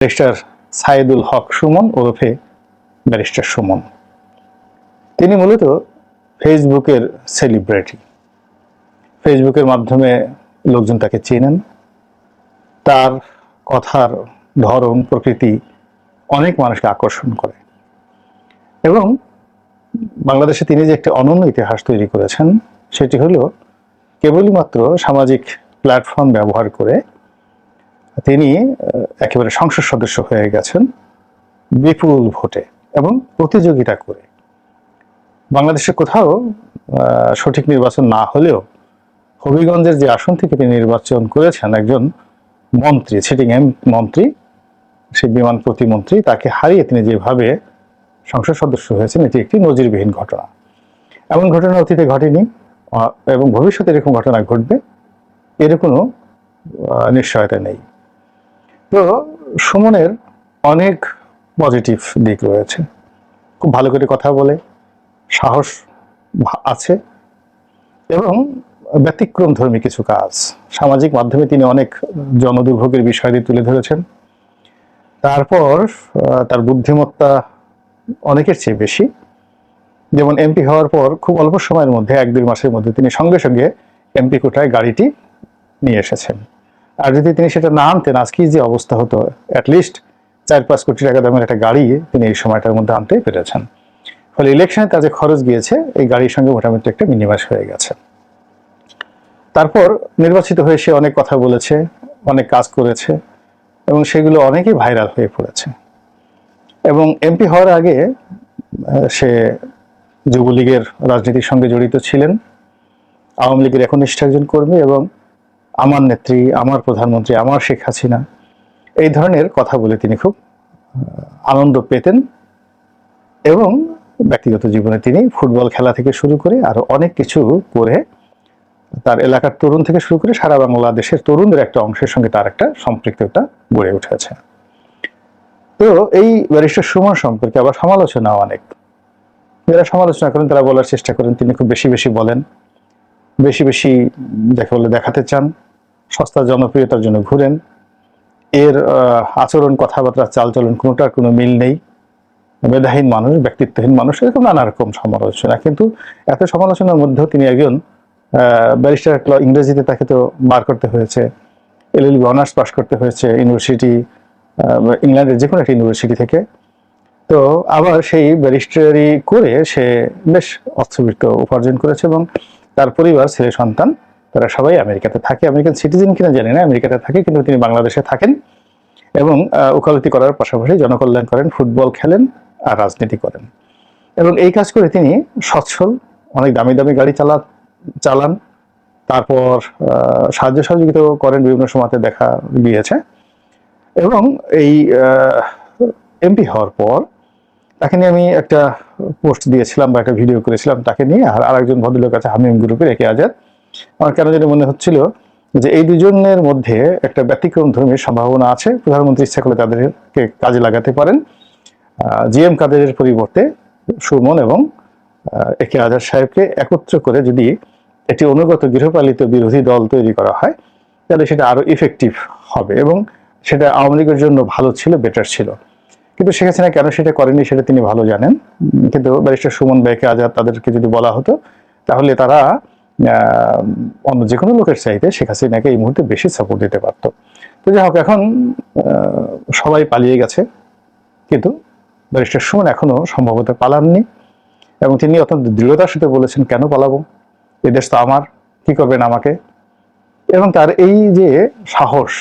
Barrister Saidul হক সুমন ওরফে barrister Suman. তিনি মূলত ফেসবুকের সেলিব্রিটি। ফেসবুকের মাধ্যমে লোকজন তাকে চেনেন। তার কথার ধরন, প্রকৃতি অনেক মানুষকে আকর্ষণ করে। এবং বাংলাদেশে তিনি যে একটি অনন্য ইতিহাস তৈরি করেছেন, সেটি হলো কেবলই মাত্র সামাজিক প্ল্যাটফর্ম ব্যবহার করে তিনি একেবারে সংসদ সদস্য হয়ে গেছেন বিপুল ভোটে এবং প্রতিযোগিতা করে। বাংলাদেশে কোথাও সঠিক নির্বাচন না হলেও হবিগঞ্জের যে আসন থেকে তিনি নির্বাচন করেছেন একজন মন্ত্রী সিটিং এম মন্ত্রী, সে বিমান প্রতিমন্ত্রী, তাকে হারিয়ে তিনি যেভাবে সংসদ সদস্য হয়েছেন, এটি একটি নজিরবিহীন ঘটনা। এমন ঘটনা অতীতে ঘটেনি এবং ভবিষ্যতে এরকম ঘটনা ঘটবে, এর কোনো নিশ্চয়তা নেই। তো সুমনের অনেক পজিটিভ দিক রয়েছে। খুব ভালো করে কথা বলে, সাহস আছে এবং ব্যতিক্রম ধর্মী কিছু কাজ। সামাজিক মাধ্যমে তিনি অনেক জনদুর্ভোগের বিষয়াদি তুলে ধরেছেন। তারপর তার বুদ্ধিমত্তা অনেকের চেয়ে বেশি। যেমন এমপি হওয়ার পর খুব অল্প সময়ের মধ্যে, এক দুই মাসের মধ্যে তিনি সঙ্গে সঙ্গে এমপি কোটায় গাড়িটি নিয়ে এসেছেন। আর যদি তিনি সেটা না আনতেন আজকে যে অবস্থা হতো? অ্যাটলিস্ট চার পাঁচ কোটি টাকা দামের একটা গাড়ি তিনি এই সময়টার মধ্যে আনতে পেরেছেন। ফলে ইলেকশনে তার যে খরচ গিয়েছে, এই গাড়ির সঙ্গে মোটামুটি একটা মিনিমাস হয়ে গেছে। তারপর নির্বাচিত হয়ে সে অনেক কথা বলেছে, অনেক কাজ করেছে এবং সেগুলো অনেকই ভাইরাল হয়ে পড়েছে। এবং এমপি হওয়ার আগে সে যুবলীগের রাজনীতির সঙ্গে জড়িত ছিলেন। আওয়ামী লীগের একনিষ্ঠ একজন কর্মী এবং আমার নেত্রী, আমার প্রধানমন্ত্রী, আমার শেখ হাসিনা, এই ধরনের কথা বলে তিনি খুব আনন্দ পেতেন এবং ব্যক্তিগত জীবনে তিনি ফুটবল খেলা থেকে শুরু করে আরও অনেক কিছু করে তার এলাকার তরুণ থেকে শুরু করে সারা বাংলাদেশের তরুণদের একটা অংশের সঙ্গে তার একটা সম্পৃক্ততা গড়ে উঠেছে। তো এই ব্যারিস্টার সুমন সম্পর্কে আবার সমালোচনা অনেক। যারা সমালোচনা করেন, তারা বলার চেষ্টা করেন, তিনি খুব বেশি বেশি বলেন, বেশি বেশি যাকে বলে দেখাতে চান। সস্তা জনপ্রিয়তার জন্য ঘুরেন। এর আচরণ, কথাবার্তা, চালচলন কোনোটার কোনো মিল নেই। মেধাহীন মানুষ, ব্যক্তিত্বহীন মানুষ, এরকম নানা রকম সমালোচনা। কিন্তু এত সমালোচনার মধ্যেও তিনি একজন ব্যারিস্টার ইংরেজিতে তাকে তো বার করতে হয়েছে। এলএলবি অনার্স পাস করতে হয়েছে ইউনিভার্সিটি ইংল্যান্ডের যে কোনো একটা ইউনিভার্সিটি থেকে। তো আবার সেই ব্যারিস্টারি করে সে বেশ অর্থবিত্ত উপার্জন করেছে এবং তার পরিবার, ছেলে, সন্তান তারা সবাই আমেরিকাতে থাকে। আমেরিকান সিটিজেন কিনা জানি না আমেরিকাতে থাকে কিন্তু তিনি বাংলাদেশে থাকেন এবং আহ, ওকালতি করার পাশাপাশি জনকল্যাণ করেন ফুটবল খেলেন আর রাজনীতি করেন। এবং এই কাজ করে তিনি সচ্ছল অনেক দামি দামি গাড়ি চালা চালান। তারপর সাহায্য সহযোগিতাও করেন বিভিন্ন সময়তে দেখা গিয়েছে। এবং এই এমপি হওয়ার পর তাকে নিয়ে আমি একটা পোস্ট দিয়েছিলাম বা একটা ভিডিও করেছিলাম তাকে নিয়ে আর আরেকজন ভদ্রলোক আছে হামিম গ্রুপের একে আজাদ। আমার কেন জানি মনে হচ্ছিল যে এই দুজনের মধ্যে একটা ব্যতিক্রম ধর্মীর সম্ভাবনা আছে। প্রধানমন্ত্রী ইচ্ছা করলে তাদেরকে কাজে লাগাতে পারেন। জি এম কাদেরের পরিবর্তে সুমন এবং একে আজাদ সাহেবকে একত্র করে যদি একটি অনুগত গৃহপালিত বিরোধী দল তৈরি করা হয়, তাহলে সেটা আরও ইফেক্টিভ হবে এবং সেটা আওয়ামী লীগের জন্য ভালো ছিল বেটার ছিল। কিন্তু শেখ কেন সেটা করেনি সেটা তিনি ভালো জানেন। কিন্তু ব্যারিস্টার সুমন বেকে আজাদ তাদেরকে যদি বলা হতো, তাহলে তারা অন্য যে কোনো লোকের চাইতে শেখ হাসিনাকে এই মুহূর্তে বেশি সাপোর্ট দিতে পারতো। তো যাই হোক, এখন সবাই পালিয়ে গেছে। কিন্তু ব্যারিস্টার সুমন এখনও সম্ভবত পালাননি এবং তিনি অত্যন্ত দৃঢ়তার সাথে বলেছেন, কেন পালাবো? এ দেশ তো আমার, কি করবেন আমাকে? এবং তার এই যে সাহস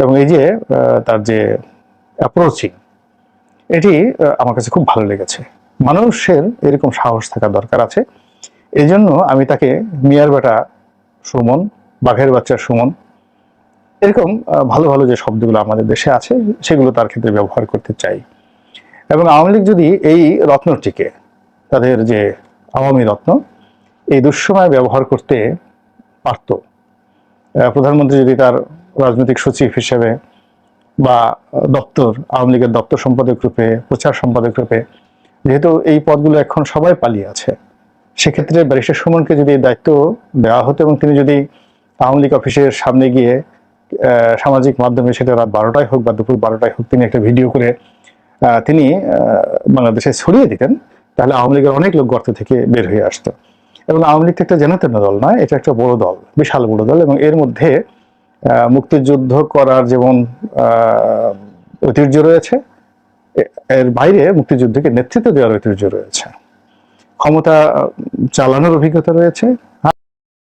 এবং এই যে তার যে অ্যাপ্রোচিং এটি আমার কাছে খুব ভালো লেগেছে। মানুষের এরকম সাহস থাকা দরকার আছে। এই জন্য আমি তাকে মিয়ার বেটা সুমন, বাঘের বাচ্চা সুমন, এরকম ভালো ভালো যে শব্দগুলো আমাদের দেশে আছে, সেগুলো তার ক্ষেত্রে ব্যবহার করতে চাই। এবং আওয়ামী লীগ যদি এই রত্নটিকে, তাদের যে আওয়ামী রত্ন, এই দুঃসময় ব্যবহার করতে পারত প্রধানমন্ত্রী যদি তার রাজনৈতিক সচিব হিসেবে বা দপ্তর, আওয়ামী লীগের দপ্তর সম্পাদক রূপে, প্রচার সম্পাদক রূপে, যেহেতু এই পদগুলো এখন সবাই পালিয়ে আছে সেক্ষেত্রে ব্যারিস্টার সুমনকে যদি দায়িত্ব দেওয়া হতো এবং তিনি যদি আওয়ামী লীগ অফিসের সামনে গিয়ে সামাজিক মাধ্যমে সেটা রাত বারোটায় হোক বা দুপুর বারোটায় হোক তিনি একটা ভিডিও করে তিনি বাংলাদেশে ছড়িয়ে দিতেন, তাহলে আওয়ামী লীগের অনেক লোক গর্ত থেকে বের হয়ে আসতো। এবং আওয়ামী লীগ তো একটা জেনাতেন দল নয়, এটা একটা বড় দল, বিশাল বড় দল এবং এর মধ্যে মুক্তিযুদ্ধ করার যেমন ঐতিহ্য রয়েছে এর বাইরে মুক্তিযুদ্ধকে নেতৃত্ব দেওয়ার ঐতিহ্য রয়েছে। ক্ষমতা চালানোর অভিজ্ঞতা রয়েছে।